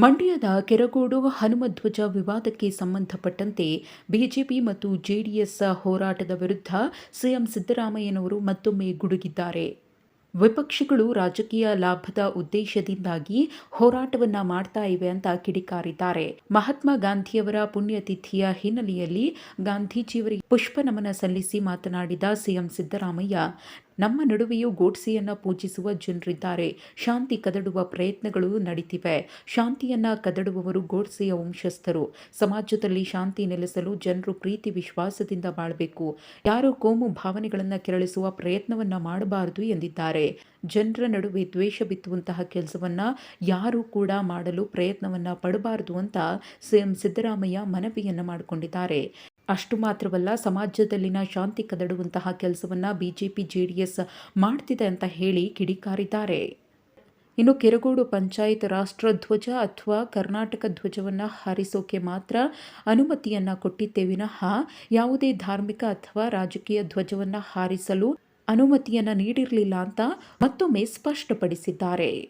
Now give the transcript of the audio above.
ಮಂಡ್ಯದ ಕೆರಗೋಡು ಹನುಮಧ್ವಜ ವಿವಾದಕ್ಕೆ ಸಂಬಂಧಪಟ್ಟಂತೆ ಬಿಜೆಪಿ ಮತ್ತು ಜೆಡಿಎಸ್ ಹೋರಾಟದ ವಿರುದ್ಧ ಸಿಎಂ ಸಿದ್ದರಾಮಯ್ಯನವರು ಮತ್ತೊಮ್ಮೆ ಗುಡುಗಿದ್ದಾರೆ. ವಿಪಕ್ಷಗಳು ರಾಜಕೀಯ ಲಾಭದ ಉದ್ದೇಶದಿಂದಾಗಿ ಹೋರಾಟವನ್ನ ಮಾಡ್ತಾ ಇವೆ ಅಂತ ಕಿಡಿಕಾರಿದ್ದಾರೆ. ಮಹಾತ್ಮ ಗಾಂಧಿಯವರ ಪುಣ್ಯತಿಥಿಯ ಹಿನ್ನೆಲೆಯಲ್ಲಿ ಗಾಂಧೀಜಿಯವರಿಗೆ ಪುಷ್ಪ ನಮನ ಸಲ್ಲಿಸಿ ಮಾತನಾಡಿದ ಸಿಎಂ ಸಿದ್ದರಾಮಯ್ಯ ನಮ್ಮ ನಡುವೆಯೂ ಗೋಡ್ಸೆಯನ್ನು ಪೂಜಿಸುವ ಜನರಿದ್ದಾರೆ. ಶಾಂತಿ ಕದಡುವ ಪ್ರಯತ್ನಗಳು ನಡೀತಿವೆ. ಶಾಂತಿಯನ್ನ ಕದಡುವವರು ಗೋಡ್ಸೆಯ ವಂಶಸ್ಥರು. ಸಮಾಜದಲ್ಲಿ ಶಾಂತಿ ನೆಲೆಸಲು ಜನರು ಪ್ರೀತಿ ವಿಶ್ವಾಸದಿಂದ ಬಾಳಬೇಕು. ಯಾರು ಕೋಮು ಭಾವನೆಗಳನ್ನು ಕೆರಳಿಸುವ ಪ್ರಯತ್ನವನ್ನ ಮಾಡಬಾರದು ಎಂದಿದ್ದಾರೆ. ಜನರ ನಡುವೆ ದ್ವೇಷ ಬಿತ್ತುವಂತಹ ಕೆಲಸವನ್ನ ಯಾರು ಕೂಡ ಮಾಡಲು ಪ್ರಯತ್ನವನ್ನ ಪಡಬಾರದು ಅಂತ ಸಿಎಂ ಸಿದ್ದರಾಮಯ್ಯ ಮನವಿಯನ್ನ ಮಾಡಿಕೊಂಡಿದ್ದಾರೆ. ಅಷ್ಟು ಮಾತ್ರವಲ್ಲ, ಸಮಾಜದಲ್ಲಿನ ಶಾಂತಿ ಕದಡುವಂತಹ ಕೆಲಸವನ್ನ ಬಿಜೆಪಿ, ಜೆಡಿಎಸ್ ಮಾಡ್ತಿದೆ ಅಂತ ಹೇಳಿ ಕಿಡಿಕಾರಿದ್ದಾರೆ. ಇನ್ನು ಕೆರಗೋಡು ಪಂಚಾಯತ್ ರಾಷ್ಟ್ರಧ್ವಜ ಅಥವಾ ಕರ್ನಾಟಕ ಧ್ವಜವನ್ನು ಹಾರಿಸೋಕೆ ಮಾತ್ರ ಅನುಮತಿಯನ್ನ ಕೊಟ್ಟಿದ್ದೆ ವಿನಃ ಯಾವುದೇ ಧಾರ್ಮಿಕ ಅಥವಾ ರಾಜಕೀಯ ಧ್ವಜವನ್ನು ಹಾರಿಸಲು ಅನುಮತಿಯನ್ನು ನೀಡಿರಲಿಲ್ಲ ಅಂತ ಮತ್ತೊಮ್ಮೆ ಸ್ಪಷ್ಟಪಡಿಸಿದ್ದಾರೆ.